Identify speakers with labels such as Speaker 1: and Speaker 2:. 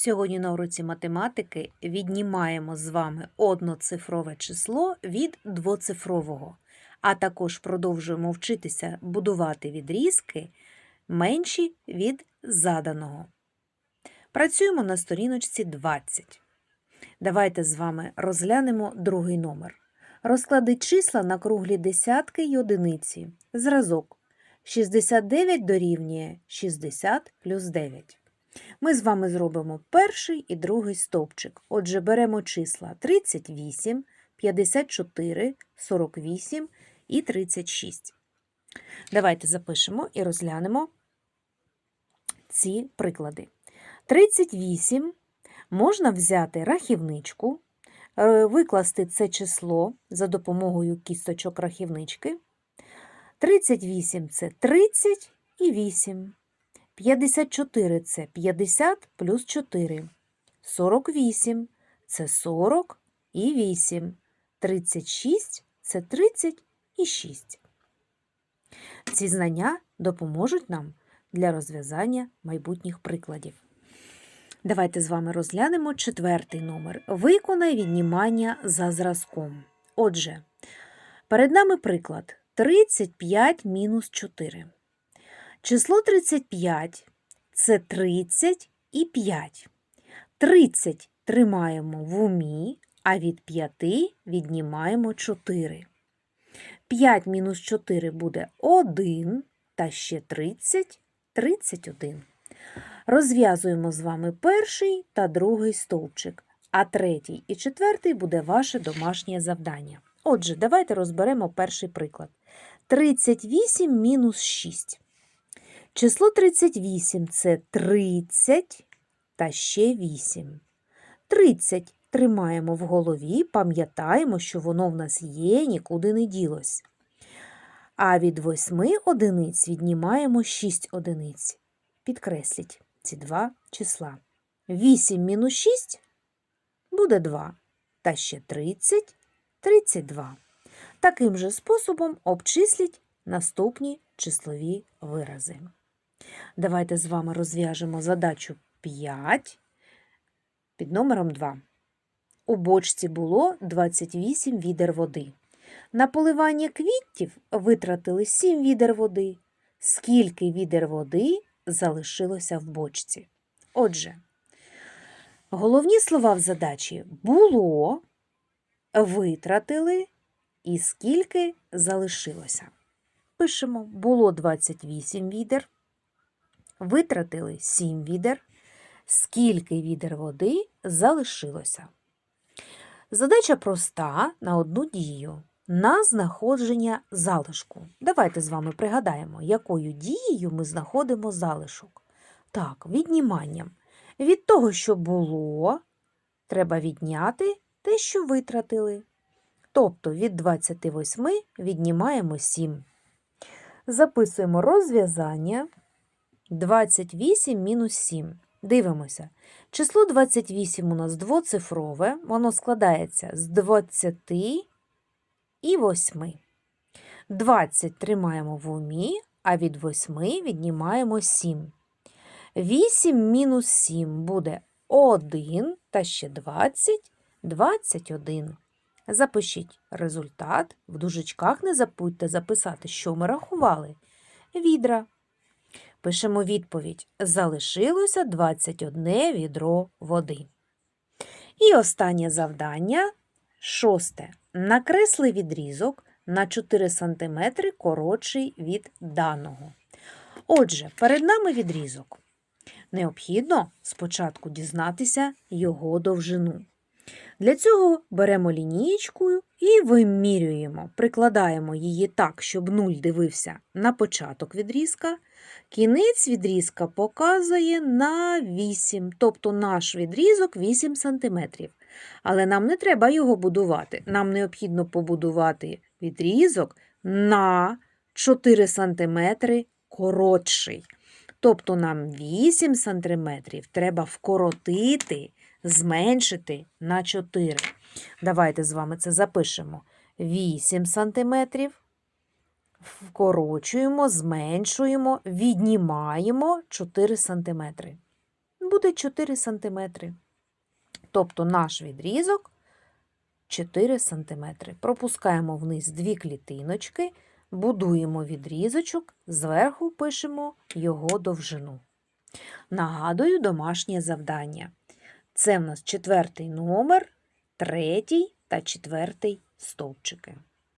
Speaker 1: Сьогодні на уроці математики віднімаємо з вами одноцифрове число від двоцифрового, а також продовжуємо вчитися будувати відрізки менші від заданого. Працюємо на сторіночці 20. Давайте з вами розглянемо другий номер. Розклади числа на круглі десятки й одиниці. Зразок 69 дорівнює 60 плюс 9. Ми з вами зробимо перший і другий стовпчик. Отже, беремо числа 38, 54, 48 і 36. Давайте запишемо і розглянемо ці приклади. 38 можна взяти рахівничку, е, викласти це число за допомогою кісточок рахівнички. 38 це 30 і 8. 54 це 50 плюс 4. 48 це 40 і 8. 36 це 30 і 6. Ці знання допоможуть нам для розв'язання майбутніх прикладів. Давайте з вами розглянемо четвертий номер. Виконай віднімання за зразком. Отже, перед нами приклад 35 мінус 4. Число 35 це 30 і 5. 30 тримаємо в умі, а від 5 віднімаємо 4. 5 мінус 4 буде 1, та ще 30 31. Розв'язуємо з вами перший та другий стовпчик, а третій і четвертий буде ваше домашнє завдання. Отже, давайте розберемо перший приклад. 38 мінус 6. Число 38 це 30 та ще 8. 30 тримаємо в голові, пам'ятаємо, що воно в нас є, нікуди не ділось. А від 8 одиниць віднімаємо 6 одиниць. Підкресліть ці два числа. 8 мінус 6 буде 2. Та ще 30 32. Таким же способом обчисліть наступні числові вирази. Давайте з вами розв'яжемо задачу 5 під номером 2. У бочці було 28 відер води. На поливання квітів витратили 7 відер води. Скільки відер води залишилося в бочці? Отже, головні слова в задачі було, витратили і скільки залишилося. Пишемо, було 28 відер, витратили 7 відер, скільки відер води залишилося. Задача проста на одну дію. На знаходження залишку. Давайте з вами пригадаємо, якою дією ми знаходимо залишок. Так, відніманням. Від того, що було, треба відняти те, що витратили. Тобто від 28 віднімаємо 7. Записуємо розв'язання 28 мінус 7. Дивимося. Число 28 у нас двоцифрове, воно складається з 20 і 8. 20 тримаємо в умі, а від 8 віднімаємо 7. 8 мінус 7 буде 1 та ще 20 21. Запишіть результат. В дужечках не забудьте записати, що ми рахували. Відра. Пишемо відповідь. Залишилося 21 відро води. І останнє завдання шосте. Накресли відрізок на 4 см коротший від даного. Отже, перед нами відрізок. Необхідно спочатку дізнатися його довжину. Для цього беремо лінієчку і вимірюємо, прикладаємо її так, щоб 0 дивився на початок відрізка. Кінець відрізка показує на 8, тобто наш відрізок 8 см. Але нам не треба його будувати. Нам необхідно побудувати відрізок на 4 см коротший. Тобто нам 8 см треба вкоротити зменшити на 4. Давайте з вами це запишемо. 8 см. Вкорочуємо, зменшуємо, віднімаємо 4 см. буде 4 см. Тобто наш відрізок 4 см. Пропускаємо вниз дві клітиночки, будуємо відрізочок, зверху пишемо його довжину. Нагадую домашнє завдання. Це в нас четвертий номер, третій та четвертий стовпчики.